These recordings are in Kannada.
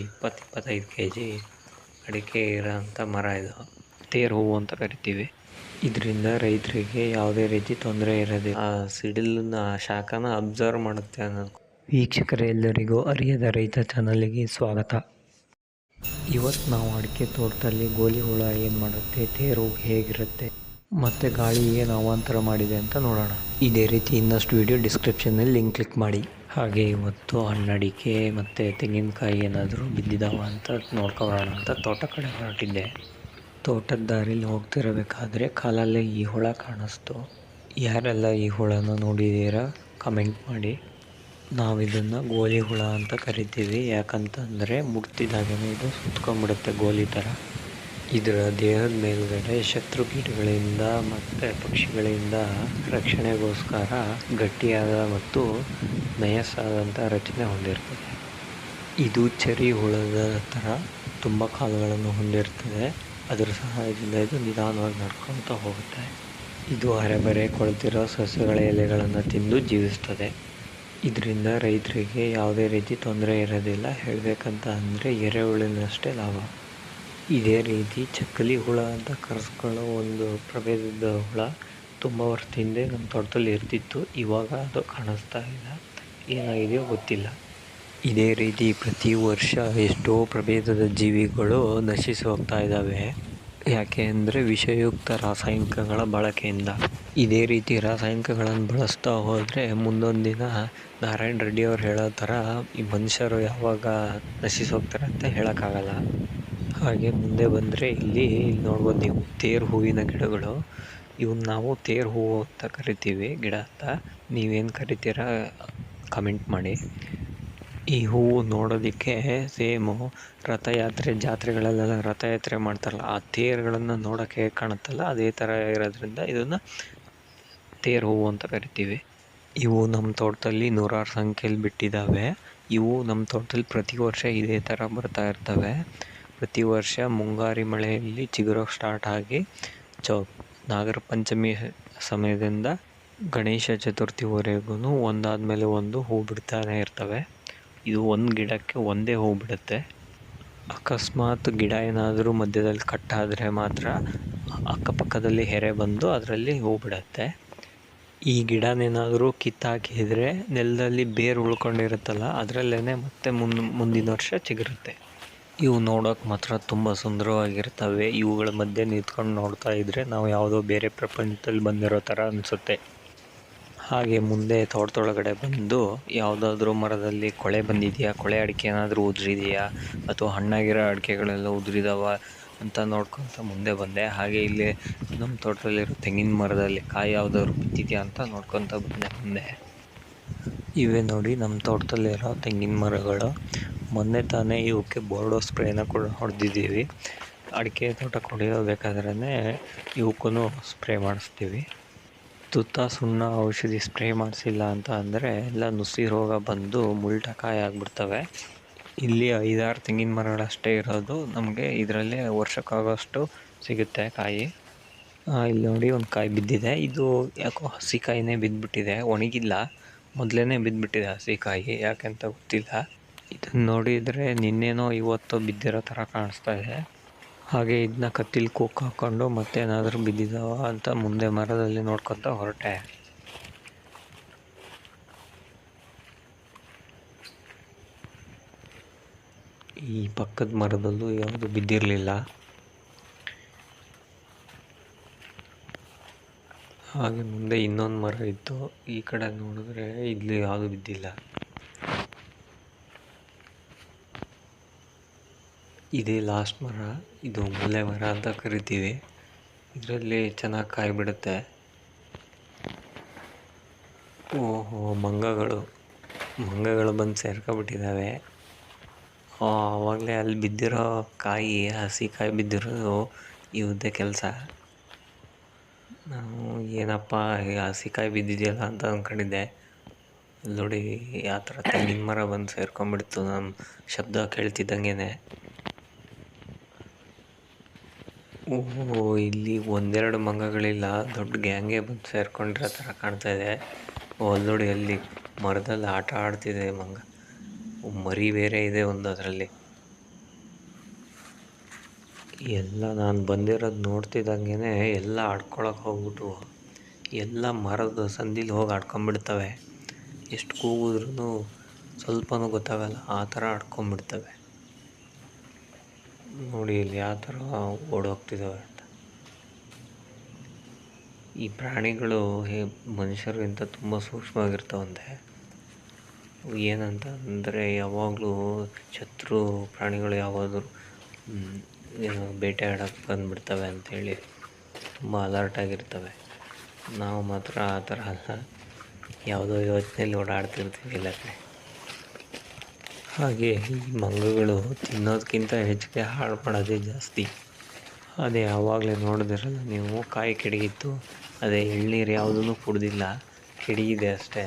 ಇಪ್ಪತ್ತು ಇಪ್ಪತ್ತೈದು ಕೆ ಜಿ ಅಡಿಕೆ ಇರೋಂಥ ಮರ ಇದು. ತೇರು ಹೂವು ಅಂತ ಕರಿತೀವಿ. ಇದರಿಂದ ರೈತರಿಗೆ ಯಾವುದೇ ರೀತಿ ತೊಂದರೆ ಇರೋದಿಲ್ಲ. ಆ ಸಿಡಿಲನ್ನ ಶಾಖನ ಅಬ್ಸರ್ವ್ ಮಾಡುತ್ತೆ ಅನ್ನೋದು. ವೀಕ್ಷಕರೆಲ್ಲರಿಗೂ ಅರಿಯದ ರೈತ ಚಾನಲ್ಗೆ ಸ್ವಾಗತ. ಇವತ್ತು ನಾವು ಅಡಿಕೆ ತೋಟದಲ್ಲಿ ಗೋಲಿ ಹುಳ ಏನು ಮಾಡುತ್ತೆ ತೇರು ಹೇಗಿರುತ್ತೆ ಮತ್ತು ಗಾಳಿ ಏನು ಅವಾಂತರ ಮಾಡಿದೆ ಅಂತ ನೋಡೋಣ. ಇದೇ ರೀತಿ ಇನ್ನಷ್ಟು ವಿಡಿಯೋ ಡಿಸ್ಕ್ರಿಪ್ಷನ್ನಲ್ಲಿ ಲಿಂಕ್ ಕ್ಲಿಕ್ ಮಾಡಿ. ಹಾಗೆ ಇವತ್ತು ಹಣ್ಣಡಿಕೆ ಮತ್ತು ತೆಂಗಿನಕಾಯಿ ಏನಾದರೂ ಬಿದ್ದಿದ್ದಾವ ಅಂತ ನೋಡ್ಕೊಬರೋಣ ಅಂತ ತೋಟ ಕಡೆ ಹೊರಟಿದ್ದೆ. ತೋಟದ ದಾರಿಲಿ ಹೋಗ್ತಿರಬೇಕಾದ್ರೆ ಕಾಲಲ್ಲೇ ಈ ಹುಳ ಕಾಣಿಸ್ತು. ಯಾರೆಲ್ಲ ಈ ಹುಳನ ನೋಡಿದ್ದೀರಾ ಕಮೆಂಟ್ ಮಾಡಿ. ನಾವು ಇದನ್ನು ಗೋಲಿ ಹುಳ ಅಂತ ಕರಿತೀವಿ. ಯಾಕಂತಂದರೆ ಮುಟ್ತಿದ್ದಾಗೇ ಇದು ಸುತ್ಕೊಂಡ್ಬಿಡುತ್ತೆ ಗೋಲಿ ಥರ. ಇದರ ದೇಹದ ಮೇಲ್ಗಡೆ ಶತ್ರು ಕೀಟಗಳಿಂದ ಮತ್ತು ಪಕ್ಷಿಗಳಿಂದ ರಕ್ಷಣೆಗೋಸ್ಕರ ಗಟ್ಟಿಯಾದ ಮತ್ತು ನಯಸ್ಸಾದಂಥ ರಚನೆ ಹೊಂದಿರ್ತದೆ. ಇದು ಚರಿ ಹುಳದ ಥರ ತುಂಬ ಕಾಲುಗಳನ್ನು ಹೊಂದಿರ್ತದೆ. ಅದರ ಸಹಾಯದಿಂದ ಇದು ನಿಧಾನವಾಗಿ ನಡ್ಕೊಳ್ತಾ ಹೋಗುತ್ತೆ. ಇದು ಹರೆಬರೆ ಕೊಳ್ತಿರೋ ಸಸ್ಯಗಳ ಎಲೆಗಳನ್ನು ತಿಂದು ಜೀವಿಸ್ತದೆ. ಇದರಿಂದ ರೈತರಿಗೆ ಯಾವುದೇ ರೀತಿ ತೊಂದರೆ ಇರೋದಿಲ್ಲ. ಹೇಳಬೇಕಂತ ಅಂದರೆ ಎರೆಹುಳಿನಷ್ಟೇ ಲಾಭ. ಇದೇ ರೀತಿ ಚಕ್ಕಲಿ ಹುಳ ಅಂತ ಕರೆಸ್ಕೊಳ್ಳೋ ಒಂದು ಪ್ರಭೇದದ ಹುಳ ತುಂಬ ವರ್ಷದ ಹಿಂದೆ ನಮ್ಮ ತೋಟದಲ್ಲಿ ಇರ್ತಿತ್ತು. ಇವಾಗ ಅದು ಕಾಣಿಸ್ತಾ ಇಲ್ಲ. ಏನಾಗಿದೆಯೋ ಗೊತ್ತಿಲ್ಲ. ಇದೇ ರೀತಿ ಪ್ರತಿ ವರ್ಷ ಎಷ್ಟೋ ಪ್ರಭೇದದ ಜೀವಿಗಳು ನಶಿಸಿ ಹೋಗ್ತಾ ಇದ್ದಾವೆ. ಯಾಕೆ ಅಂದರೆ ವಿಷಯುಕ್ತ ರಾಸಾಯನಿಕಗಳ ಬಳಕೆಯಿಂದ. ಇದೇ ರೀತಿ ರಾಸಾಯನಿಕಗಳನ್ನು ಬಳಸ್ತಾ ಹೋದರೆ ಮುಂದೊಂದು ದಿನ ನಾರಾಯಣ ರೆಡ್ಡಿ ಅವ್ರು ಹೇಳೋ ಥರ ಈ ಮನುಷ್ಯರು ಯಾವಾಗ ನಶಿಸಿ ಹೋಗ್ತಾರೆ ಅಂತ ಹೇಳೋಕ್ಕಾಗಲ್ಲ. ಹಾಗೆ ಮುಂದೆ ಬಂದರೆ ಇಲ್ಲಿ ಇಲ್ಲಿ ನೋಡ್ಬೋದು ನೀವು ತೇರು ಹೂವಿನ ಗಿಡಗಳು. ಇವನ್ನ ನಾವು ತೇರು ಹೂವು ಅಂತ ಕರಿತೀವಿ ಗಿಡ ಅಂತ. ನೀವೇನು ಕರಿತೀರಾ ಕಮೆಂಟ್ ಮಾಡಿ. ಈ ಹೂವು ನೋಡೋದಕ್ಕೆ ಸೇಮು ರಥಯಾತ್ರೆ ಜಾತ್ರೆಗಳಲ್ಲೆಲ್ಲ ರಥಯಾತ್ರೆ ಮಾಡ್ತಾರಲ್ಲ, ಆ ತೇರುಗಳನ್ನು ನೋಡೋಕ್ಕೆ ಕಾಣುತ್ತಲ್ಲ, ಅದೇ ಥರ ಇರೋದ್ರಿಂದ ಇದನ್ನು ತೇರು ಹೂವು ಅಂತ ಕರಿತೀವಿ. ಇವು ನಮ್ಮ ತೋಟದಲ್ಲಿ ನೂರಾರು ಸಂಖ್ಯೆಯಲ್ಲಿ ಬಿಟ್ಟಿದ್ದಾವೆ ಇವು ನಮ್ಮ ತೋಟದಲ್ಲಿ ಪ್ರತಿ ವರ್ಷ ಇದೇ ಥರ ಬರ್ತಾ ಇರ್ತವೆ. ಪ್ರತಿ ವರ್ಷ ಮುಂಗಾರಿ ಮಳೆಯಲ್ಲಿ ಚಿಗುರೋಕೆ ಸ್ಟಾರ್ಟ್ ಆಗಿ ಚೌ, ನಾಗರ ಪಂಚಮಿ ಸಮಯದಿಂದ ಗಣೇಶ ಚತುರ್ಥಿವರೆಗೂ ಒಂದಾದಮೇಲೆ ಒಂದು ಹೂ ಬಿಡ್ತಾನೆ ಇರ್ತವೆ. ಇದು ಒಂದು ಗಿಡಕ್ಕೆ ಒಂದೇ ಹೂ ಬಿಡುತ್ತೆ. ಅಕಸ್ಮಾತ್ ಗಿಡ ಏನಾದರೂ ಮಧ್ಯದಲ್ಲಿ ಕಟ್ಟಾದರೆ ಮಾತ್ರ ಅಕ್ಕಪಕ್ಕದಲ್ಲಿ ಹೆರೆ ಬಂದು ಅದರಲ್ಲಿ ಹೂ ಬಿಡುತ್ತೆ. ಈ ಗಿಡನೇನಾದರೂ ಕಿತ್ತಾಕಿದರೆ ನೆಲದಲ್ಲಿ ಬೇರು ಉಳ್ಕೊಂಡಿರುತ್ತಲ್ಲ ಅದರಲ್ಲೇ ಮತ್ತೆ ಮುಂದಿನ ವರ್ಷ ಚಿಗುರುತ್ತೆ. ಇವು ನೋಡೋಕೆ ಮಾತ್ರ ತುಂಬ ಸುಂದರವಾಗಿರ್ತವೆ. ಇವುಗಳ ಮಧ್ಯೆ ನಿಂತ್ಕೊಂಡು ನೋಡ್ತಾ ಇದ್ದರೆ ನಾವು ಯಾವುದೋ ಬೇರೆ ಪ್ರಪಂಚದಲ್ಲಿ ಬಂದಿರೋ ಥರ ಅನಿಸುತ್ತೆ. ಹಾಗೆ ಮುಂದೆ ತೋಟದೊಳಗಡೆ ಬಂದು ಯಾವುದಾದ್ರೂ ಮರದಲ್ಲಿ ಕೊಳೆ ಬಂದಿದೆಯಾ, ಕೊಳೆ ಅಡಿಕೆ ಏನಾದರೂ ಉದುರಿದೆಯಾ ಅಥವಾ ಹಣ್ಣಾಗಿರೋ ಅಡಿಕೆಗಳೆಲ್ಲ ಉದುರಿದಾವ ಅಂತ ನೋಡ್ಕೊತ ಮುಂದೆ ಬಂದೆ. ಹಾಗೆ ಇಲ್ಲಿ ನಮ್ಮ ತೋಟದಲ್ಲಿರೋ ತೆಂಗಿನ ಮರದಲ್ಲಿ ಕಾಯಿ ಯಾವುದಾದ್ರು ಬಿದ್ದಿದೆಯಾ ಅಂತ ನೋಡ್ಕೊತ ಬಂದೆ. ಮುಂದೆ ಇವೇ ನೋಡಿ ನಮ್ಮ ತೋಟದಲ್ಲಿರೋ ತೆಂಗಿನ ಮರಗಳು. ಮೊನ್ನೆ ತಾನೇ ಇವಕ್ಕೆ ಬೋರ್ಡೋ ಸ್ಪ್ರೇನ ಕೂಡ ಹೊಡೆದಿದ್ದೀವಿ. ಅಡಿಕೆ ತೋಟ ಹೊಡೆಯೋಬೇಕಾದ್ರೇ ಇವಕ್ಕೂ ಸ್ಪ್ರೇ ಮಾಡಿಸ್ತೀವಿ. ತುತ್ತ ಸುಣ್ಣ ಔಷಧಿ ಸ್ಪ್ರೇ ಮಾಡಿಸಿಲ್ಲ ಅಂತ ಅಂದರೆ ಎಲ್ಲ ನುಸಿ ರೋಗ ಬಂದು ಮುಲ್ಟ ಕಾಯಿ ಆಗಿಬಿಡ್ತವೆ. ಇಲ್ಲಿ ಐದಾರು ತೆಂಗಿನ ಮರಗಳಷ್ಟೇ ಇರೋದು. ನಮಗೆ ಇದರಲ್ಲೇ ವರ್ಷಕ್ಕಾಗೋಷ್ಟು ಸಿಗುತ್ತೆ ಕಾಯಿ. ಇಲ್ಲಿ ನೋಡಿ ಒಂದು ಕಾಯಿ ಬಿದ್ದಿದೆ. ಇದು ಯಾಕೋ ಹಸಿ ಕಾಯಿನೇ ಬಿದ್ದುಬಿಟ್ಟಿದೆ ಒಣಗಿಲ್ಲ. ಮೊದಲೇ ಬಿದ್ದುಬಿಟ್ಟಿದೆ ಹಸಿ ಕಾಯಿ. ಯಾಕೆಂತ ಗೊತ್ತಿಲ್ಲ. ಇದನ್ನು ನೋಡಿದರೆ ನಿನ್ನೆನೋ ಇವತ್ತು ಬಿದ್ದಿರೋ ಥರ ಕಾಣಿಸ್ತಾ ಇದೆ. ಹಾಗೆ ಇದನ್ನ ಕತ್ತಿಲಿ ಕುಕ್ ಹಾಕ್ಕೊಂಡು ಮತ್ತೇನಾದರೂ ಬಿದ್ದಿದಾವ ಅಂತ ಮುಂದೆ ಮರದಲ್ಲಿ ನೋಡ್ಕೊತ ಹೊರಟೆ. ಈ ಪಕ್ಕದ ಮರದಲ್ಲೂ ಯಾವುದು ಬಿದ್ದಿರಲಿಲ್ಲ. ಹಾಗೆ ಮುಂದೆ ಇನ್ನೊಂದು ಮರ ಇತ್ತು. ಈ ಕಡೆ ನೋಡಿದ್ರೆ ಇಲ್ಲಿ ಯಾವುದು ಬಿದ್ದಿಲ್ಲ. ಇದೇ ಲಾಸ್ಟ್ ಮರ, ಇದು ಮೂಲೆ ಮರ ಅಂತ ಕರಿತೀವಿ. ಇದರಲ್ಲಿ ಚೆನ್ನಾಗಿ ಕಾಯಿ ಬಿಡುತ್ತೆ ಓಹೋ, ಮಂಗಗಳು. ಮಂಗಗಳು ಬಂದು ಸೇರ್ಕೊಬಿಟ್ಟಿದ್ದಾವೆ ಆವಾಗಲೇ ಅಲ್ಲಿ ಬಿದ್ದಿರೋ ಕಾಯಿ, ಹಸಿ ಕಾಯಿ ಬಿದ್ದಿರೋದು ಇವದ್ದೇ ಕೆಲಸ. ನಾವು ಏನಪ್ಪ ಹಸಿ ಕಾಯಿ ಬಿದ್ದಿದೆಯಲ್ಲ ಅಂತ ಅಂದ್ಕೊಂಡಿದ್ದೆ ನೋಡಿ ಆ ಥರ ತೆಂಗಿನ ಮರ ಬಂದು ಸೇರ್ಕೊಂಡ್ಬಿಡ್ತು. ನಮ್ಮ ಶಬ್ದ ಕೇಳ್ತಿದ್ದಂಗೆ ಓಹೋ, ಇಲ್ಲಿ ಒಂದೆರಡು ಮಂಗಗಳಿಲ್ಲ. ದೊಡ್ಡ ಗ್ಯಾಂಗೇ ಬಂದು ಸೇರ್ಕೊಂಡಿರೋ ಥರ ಕಾಣ್ತಾ ಇದೆ. ಅಲ್ಲಿ ನೋಡಿ ಅಲ್ಲಿ ಮರದಲ್ಲಿ ಆಟ ಆಡ್ತಿದೆ ಮಂಗ. ಮರಿ ಬೇರೆ ಇದೆ ಒಂದು ಅದರಲ್ಲಿ. ಎಲ್ಲ ನಾನು ಬಂದಿರೋದು ನೋಡ್ತಿದ್ದಂಗೆ ಎಲ್ಲ ಆಡ್ಕೊಳಕ್ಕೆ ಹೋಗ್ಬಿಟ್ಟು ಎಲ್ಲ ಮರದ ಸಂದಿಲಿ ಹೋಗಿ ಆಡ್ಕೊಂಬಿಡ್ತವೆ. ಎಷ್ಟು ಕೂಗಿದ್ರೂ ಸ್ವಲ್ಪನೂ ಗೊತ್ತಾಗಲ್ಲ. ಆ ಥರ ಆಡ್ಕೊಂಬಿಡ್ತವೆ. ನೋಡಿ ಇಲ್ಲಿ ಯಾವ ಥರ ಓಡೋಗ್ತಿದ್ದಾವೆ ಅಂತ. ಈ ಪ್ರಾಣಿಗಳು ಹೇ, ಮನುಷ್ಯರಿಗಿಂತ ತುಂಬ ಸೂಕ್ಷ್ಮವಾಗಿರ್ತಾವಂತೆ. ಏನಂತ ಅಂದರೆ ಯಾವಾಗಲೂ ಶತ್ರು ಪ್ರಾಣಿಗಳು ಯಾವಾದರೂ ಏನು ಬೇಟೆ ಆಡೋಕ್ಕೆ ಬಂದುಬಿಡ್ತವೆ ಅಂಥೇಳಿ ತುಂಬ ಅಲರ್ಟಾಗಿರ್ತವೆ ನಾವು ಮಾತ್ರ ಆ ಥರ ಅಲ್ಲ. ಯಾವುದೋ ಯೋಚನೆಯಲ್ಲಿ ಓಡಾಡ್ತಿರ್ತೀವಿ ಇಲ್ಲ ಹಾಗೆ ಈ ಮಂಗಗಳು ತಿನ್ನೋದಕ್ಕಿಂತ ಹೆಚ್ಚಿಗೆ ಹಾಳು ಮಾಡೋದೇ ಜಾಸ್ತಿ. ಅದೇ ಆವಾಗಲೇ ನೋಡಿದಿರಲ್ಲ ನೀವು, ಕಾಯಿ ಕೆಡಗಿತ್ತು, ಅದೇ ಎಳ್ನೀರು ಯಾವುದೂ ಕುಡ್ದಿಲ್ಲ, ಕೆಡಗಿದೆ ಅಷ್ಟೇ.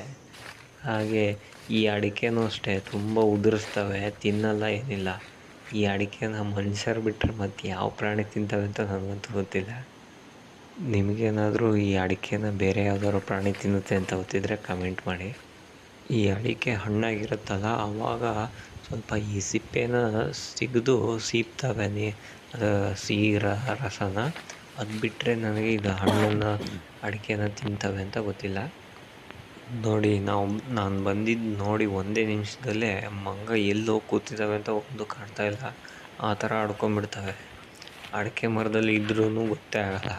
ಹಾಗೆ ಈ ಅಡಿಕೆನೂ ಅಷ್ಟೇ, ತುಂಬ ಉದುರಿಸ್ತವೆ, ತಿನ್ನಲ್ಲ ಏನಿಲ್ಲ. ಈ ಅಡಿಕೆನ ಮನುಷ್ಯರು ಬಿಟ್ಟರೆ ಮತ್ತು ಯಾವ ಪ್ರಾಣಿ ತಿಂತವೆ ಅಂತ ನನಗಂತೂ ಗೊತ್ತಿಲ್ಲ. ನಿಮಗೇನಾದರೂ ಈ ಅಡಿಕೆನ ಬೇರೆ ಯಾವುದಾದ್ರು ಪ್ರಾಣಿ ತಿನ್ನುತ್ತೆ ಅಂತ ಗೊತ್ತಿದ್ದರೆ ಕಮೆಂಟ್ ಮಾಡಿ. ಈ ಅಡಿಕೆ ಹಣ್ಣಾಗಿರುತ್ತಲ್ಲ, ಆವಾಗ ಸ್ವಲ್ಪ ಈ ಸಿಪ್ಪೆನ ಸಿಗ್ದು ಸೀಪ್ತವೆ ನೀ. ಸಿಹಿ ರಸನ, ಅದು ಬಿಟ್ಟರೆ ನನಗೆ ಇದು ಹಣ್ಣನ್ನು, ಅಡಿಕೆನ ತಿಂತವೆ ಅಂತ ಗೊತ್ತಿಲ್ಲ. ನೋಡಿ, ನಾವು, ನಾನು ಬಂದಿದ್ದು ನೋಡಿ ಒಂದೇ ನಿಮಿಷದಲ್ಲೇ ಮಂಗ ಎಲ್ಲೋ ಕೂತಿದ್ದಾವೆ ಅಂತ ಒಂದು ಕಾಣ್ತಾ ಇಲ್ಲ. ಆ ಥರ ಆಡ್ಕೊಂಬಿಡ್ತವೆ. ಅಡಿಕೆ ಮರದಲ್ಲಿ ಇದ್ರೂ ಗೊತ್ತೇ ಆಗಲ್ಲ.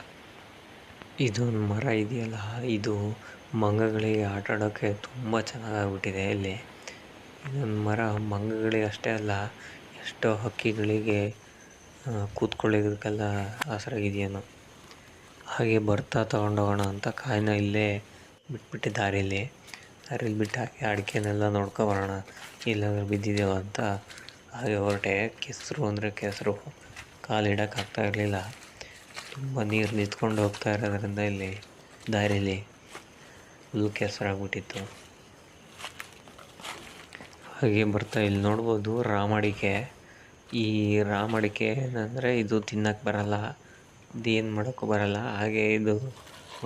ಇದೊಂದು ಮರ ಇದೆಯಲ್ಲ, ಇದು ಮಂಗಗಳಿಗೆ ಆಟ ಆಡೋಕ್ಕೆ ತುಂಬ ಚೆನ್ನಾಗಾಗ್ಬಿಟ್ಟಿದೆ ಇಲ್ಲಿ. ಇದೊಂದು ಮರ ಮಂಗಗಳಿಗೆ ಅಷ್ಟೇ ಅಲ್ಲ, ಎಷ್ಟೋ ಹಕ್ಕಿಗಳಿಗೆ ಕೂತ್ಕೊಳ್ಳೋದಕ್ಕೆಲ್ಲ ಆಸರಾಗಿದೆಯೇನೋ ಹಾಗೆ ಬರ್ತಾ ತೊಗೊಂಡೋಗೋಣ ಅಂತ ಕಾಯಿನ ಇಲ್ಲೇ ಬಿಟ್ಬಿಟ್ಟೆ ದಾರೀಲಿ ದಾರಿಲಿ ಬಿಟ್ಟು ಹಾಕಿ ಅಡಿಕೆನೆಲ್ಲ ನೋಡ್ಕೊಬರೋಣ, ಇಲ್ಲಾಂದ್ರೆ ಬಿದ್ದಿದ್ದೇವ ಅಂತ. ಹಾಗೆ ಹೊರಟೆ, ಕೆಸರು ಅಂದರೆ ಕೆಸರು. ಕಾಲು ಇಡೋಕ್ಕಾಗ್ತಾ ಇರಲಿಲ್ಲ. ತುಂಬ ನೀರು ನಿಂತ್ಕೊಂಡು ಹೋಗ್ತಾ ಇರೋದ್ರಿಂದ ಇಲ್ಲಿ, ದಾರೀಲಿ. ಫುಲ್ ಕೆಸರಾಗ್ಬಿಟ್ಟಿತ್ತು. ಹಾಗೆ ಬರ್ತಾ ಇಲ್ಲಿ ನೋಡ್ಬೋದು ರಾಮಡಿಕೆ. ಈ ರಾಮಡಿಕೆ ಏನಂದರೆ ಇದು ತಿನ್ನಕ್ಕೆ ಬರಲ್ಲ ಇದೇನು ಮಾಡೋಕ್ಕೂ ಬರಲ್ಲ. ಹಾಗೆ ಇದು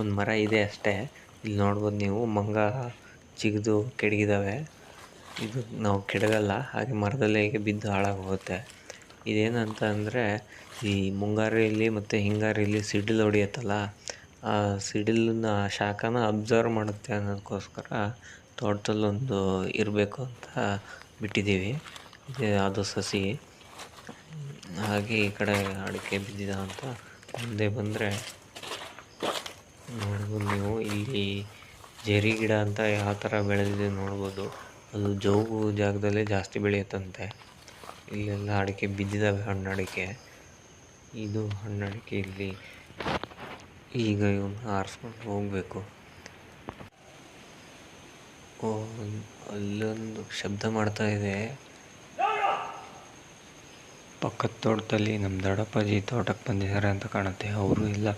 ಒಂದು ಮರ ಇದೆ ಅಷ್ಟೇ. ಇಲ್ಲಿ ನೋಡ್ಬೋದು ನೀವು ಮಂಗ ಚಿಗಿದು ಕೆಡಗಿದ್ದಾವೆ ಇದು ನಾವು ಕೆಡಗಲ್ಲ, ಹಾಗೆ ಮರದಲ್ಲೇ ಹೀಗೆ ಬಿದ್ದು ಹಾಳಾಗೋಗುತ್ತೆ ಇದೇನಂತ ಅಂದರೆ ಈ ಮುಂಗಾರಿಯಲ್ಲಿ ಮತ್ತು ಹಿಂಗಾರಿಯಲ್ಲಿ ಸಿಡಿಲು ಹೊಡಿಯುತ್ತಲ್ಲ ಆ ಸಿಡಿಲಿನ ಶಾಖನ ಅಬ್ಸರ್ವ್ ಮಾಡುತ್ತೆ ಅನ್ನೋದಕ್ಕೋಸ್ಕರ ತೋಟದಲ್ಲೊಂದು ಇರಬೇಕು ಅಂತ ಬಿಟ್ಟಿದ್ದೀವಿ. ಇದು ಅದು ಸಸಿ. ಹಾಗೆ ಈ ಕಡೆ ಅಡಿಕೆ ಬಿದ್ದಿದೆ ಅಂತ ಮುಂದೆ ಬಂದರೆ ನೋಡ್ಬೋದು ನೀವು. ಇಲ್ಲಿ ಜರಿ ಗಿಡ ಅಂತ ಯಾವ ಥರ ಬೆಳೆದಿದೆ ನೋಡ್ಬೋದು. ಅದು ಜೋಗು ಜಾಗದಲ್ಲೇ ಜಾಸ್ತಿ ಬೆಳೆಯುತ್ತಂತೆ. ಇಲ್ಲೆಲ್ಲ ಅಡಿಕೆ ಬಿದ್ದಿದ್ದಾವೆ ಹಣ್ಣು ಅಡಿಕೆ. ಇದು ಹಣ್ಣಡಿಕೆ ಇಲ್ಲಿ ಈಗ ಇವನು ಆರಿಸ್ಕೊಂಡು ಹೋಗಬೇಕು. ಓ ಅಲ್ಲೊಂದು ಶಬ್ದ ಮಾಡ್ತಾ ಇದೆ. ಪಕ್ಕದ ತೋಟದಲ್ಲಿ ನಮ್ಮ ದೊಡ್ಡಪ್ಪಾಜಿ ತೋಟಕ್ಕೆ ಬಂದಿದ್ದಾರೆ ಅಂತ ಕಾಣುತ್ತೆ. ಅವರು ಎಲ್ಲ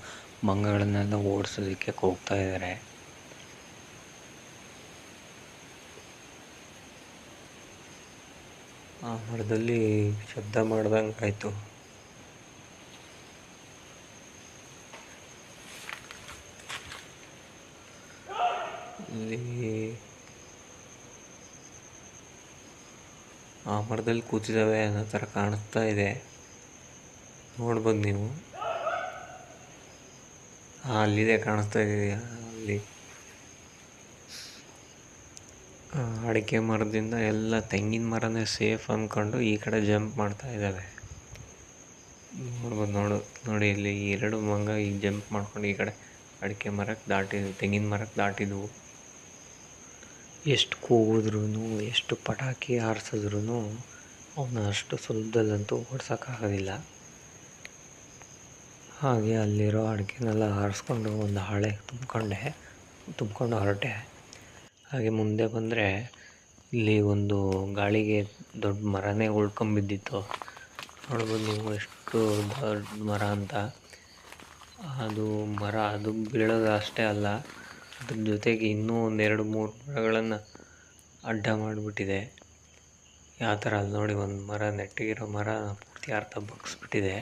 ಮಂಗಗಳನ್ನೆಲ್ಲ ಓಡಿಸೋದಕ್ಕೆ ಹೋಗ್ತಾ ಇದ್ದಾರೆ ಆ ಮರದಲ್ಲಿ ಶಬ್ದ ಮಾಡ್ದಂಗೆ ಆಯಿತು ಇಲ್ಲಿ ಆ ಮರದಲ್ಲಿ ಕೂತಿದ್ದಾವೆ ಅನ್ನೋ ಥರ ಕಾಣಿಸ್ತಾ ಇದೆ. ನೋಡ್ಬೋದು ನೀವು. ಹಾಂ ಅಲ್ಲಿದೆ ಕಾಣಿಸ್ತಾ ಇದೆ. ಅಲ್ಲಿ ಅಡಿಕೆ ಮರದಿಂದ ಎಲ್ಲ ತೆಂಗಿನ ಮರನೇ ಸೇಫ್ ಅಂದ್ಕೊಂಡು ಈ ಕಡೆ ಜಂಪ್ ಮಾಡ್ತಾ ಇದ್ದಾವೆ. ನೋಡ್ಬೋದು, ನೋಡು, ನೋಡಿ ಇಲ್ಲಿ ಎರಡು ಮಂಗ ಈ ಜಂಪ್ ಮಾಡ್ಕೊಂಡು ಈ ಕಡೆ ಅಡಿಕೆ ಮರಕ್ಕೆ ದಾಟಿ, ತೆಂಗಿನ ಮರಕ್ಕೆ ದಾಟಿದ್ವು. ಎಷ್ಟು ಕೂಗಿದ್ರೂ ಎಷ್ಟು ಪಟಾಕಿ ಹಾರಿಸಿದ್ರೂ ಅವನ್ನ ಅಷ್ಟು ಸುಲಭದಲ್ಲಂತೂ ಓಡ್ಸೋಕ್ಕಾಗೋದಿಲ್ಲ. ಹಾಗೆ ಅಲ್ಲಿರೋ ಅಡಿಕೆನೆಲ್ಲ ಹಾರಿಸ್ಕೊಂಡು ಒಂದು ಹಾಳೆ ತುಂಬಿಕೊಂಡೆ, ತುಂಬಿಕೊಂಡು ಹೊರಟೆ. ಹಾಗೆ ಮುಂದೆ ಬಂದರೆ ಇಲ್ಲಿ ಒಂದು ಗಾಳಿಗೆ ದೊಡ್ಡ ಮರನೇ ಉಳ್ಕೊಂಬಿದ್ದಿತ್ತು. ನೋಡ್ಬೋದು ನೀವು ಎಷ್ಟು ದೊಡ್ಡ ಮರ ಅಂತ. ಅದು ಮರ, ಅದು ಬೀಳೋದು ಅಷ್ಟೇ ಅಲ್ಲ. ಅದ್ರ ಜೊತೆಗೆ ಇನ್ನೂ ಒಂದೆರಡು ಮೂರು ಮರಗಳನ್ನು ಅಡ್ಡ ಮಾಡಿಬಿಟ್ಟಿದೆ. ಯಾವ ಥರ ಅಲ್ಲಿ ನೋಡಿ ಒಂದು ಮರ, ನೆಟ್ಟಿಗಿರೋ ಮರ ಪೂರ್ತಿ ಅರ್ಧ ಬಗ್ಸ್ಬಿಟ್ಟಿದೆ.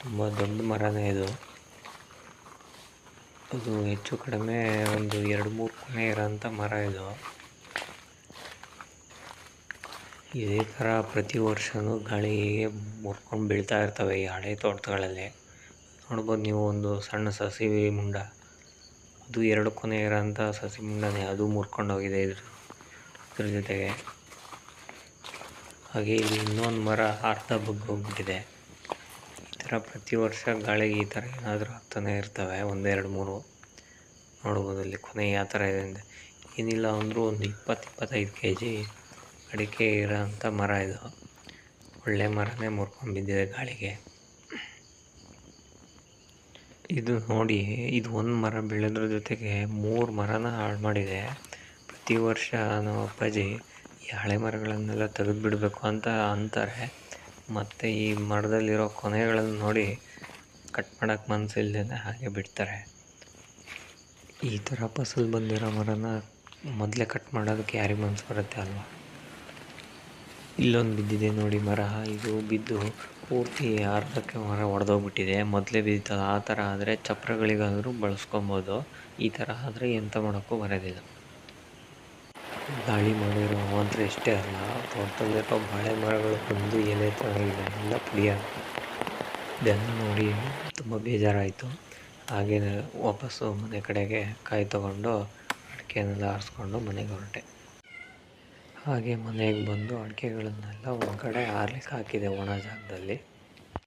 ತುಂಬ ದೊಡ್ಡ ಮರನೇ ಇದು. ಅದು ಹೆಚ್ಚು ಕಡಿಮೆ ಒಂದು ಎರಡು ಮೂರು ಕೊನೆ ಇರೋಂಥ ಮರ ಇದು. ಇದೇ ಥರ ಪ್ರತಿ ವರ್ಷವೂ ಗಾಳಿಗೆ ಮುರ್ಕೊಂಡು ಬೀಳ್ತಾ ಇರ್ತವೆ ಈ ಹಳೆ ತೋಟಗಳಲ್ಲಿ. ನೋಡ್ಬೋದು ನೀವು ಒಂದು ಸಣ್ಣ ಸಸಿ ಮುಂಡ ಅದು ಎರಡು ಕೊನೆ ಇರೋಂಥ ಸಸಿ ಮುಂಡನೇ ಅದು ಮುರ್ಕೊಂಡೋಗಿದೆ ಇದ್ರ ಇದ್ರ ಜೊತೆಗೆ. ಹಾಗೆ ಇಲ್ಲಿ ಇನ್ನೊಂದು ಮರ ಅರ್ಧ ಬಗ್ಗೋಗ್ಬಿಟ್ಟಿದೆ. ಈ ಥರ ಪ್ರತಿ ವರ್ಷ ಗಾಳಿಗೆ ಈ ಥರ ಏನಾದರೂ ಆಗ್ತಾನೆ ಇರ್ತವೆ, ಒಂದೆರಡು ಮೂರು. ನೋಡ್ಬೋದು ಅಲ್ಲಿ ಕೊನೆ ಯಾವ ಥರ ಇದೆ ಅಂದರೆ ಏನಿಲ್ಲ, ಅಂದರೂ ಒಂದು ಇಪ್ಪತ್ತು, ಇಪ್ಪತ್ತೈದು ಕೆ ಜಿ ಅಡಿಕೆ ಇರೋಂಥ ಮರ ಇದು. ಒಳ್ಳೆ ಮರನೇ ಮುರ್ಕೊಂಡು ಬಿದ್ದಿದೆ ಗಾಳಿಗೆ. ಇದು ನೋಡಿ, ಇದು ಒಂದು ಮರ ಬೆಳೆದ್ರ ಜೊತೆಗೆ ಮೂರು ಮರನ ಹಾಳು ಮಾಡಿದೆ. ಪ್ರತಿ ವರ್ಷ ನಮ್ಮ ಅಪ್ಪಾಜಿ ಈ ಹಳೆ ಮರಗಳನ್ನೆಲ್ಲ ತೆಗೆದು ಬಿಡಬೇಕು ಅಂತ ಅಂತಾರೆ. ಮತ್ತು ಈ ಮರದಲ್ಲಿರೋ ಕೊನೆಗಳನ್ನು ನೋಡಿ ಕಟ್ ಮಾಡೋಕ್ಕೆ ಮನಸ್ಸಿಲ್ಲದೇ ಹಾಗೆ ಬಿಡ್ತಾರೆ. ಈ ಥರ ಫಸಲು ಬಂದಿರೋ ಮರನ ಮೊದಲೇ ಕಟ್ ಮಾಡೋದಕ್ಕೆ ಯಾರಿಗೆ ಮನಸ್ಸು ಬರುತ್ತೆ ಅಲ್ವಾ? ಇಲ್ಲೊಂದು ಬಿದ್ದಿದೆ ನೋಡಿ ಮರ. ಇದು ಬಿದ್ದು ಪೂರ್ತಿ ಅರ್ಧಕ್ಕೆ ಮರ ಒಡೆದೋಗ್ಬಿಟ್ಟಿದೆ. ಮೊದಲೇ ಬಿದ್ದಿತ್ತಲ್ಲ, ಆ ಥರ ಆದರೆ ಚಪ್ರಗಳಿಗಾದರೂ ಬಳಸ್ಕೊಬೋದು. ಈ ಥರ ಆದರೆ ಎಂತ ಮಾಡೋಕ್ಕೂ ಬರೋದಿಲ್ಲ. ಗಾಳಿ ಮಾಡಿರೋ ಮಾತ್ರ ಇಷ್ಟೇ ಅಲ್ಲ, ತೋಟದಲ್ಲಿ ಬಾಳೆ ಮರಗಳು ಬಂದು ಎಲೆ ಇದೆ, ಎಲ್ಲ ಪುಡಿಯ ಇದೆಲ್ಲ ನೋಡಿ ತುಂಬ ಬೇಜಾರಾಯಿತು. ಹಾಗೇ ವಾಪಸ್ಸು ಮನೆ ಕಡೆಗೆ ಕಾಯಿ ತಗೊಂಡು ಅಡಿಕೆನೆಲ್ಲ ಆರಿಸ್ಕೊಂಡು ಮನೆಗೆ ಹೊರಟೆ. ಹಾಗೆ ಮನೆಗೆ ಬಂದು ಅಡಿಕೆಗಳನ್ನೆಲ್ಲ ಒಂದು ಕಡೆ ಆರ್ಲಿಕ್ಕೆ ಹಾಕಿದೆ ಒಣ ಜಾಗದಲ್ಲಿ.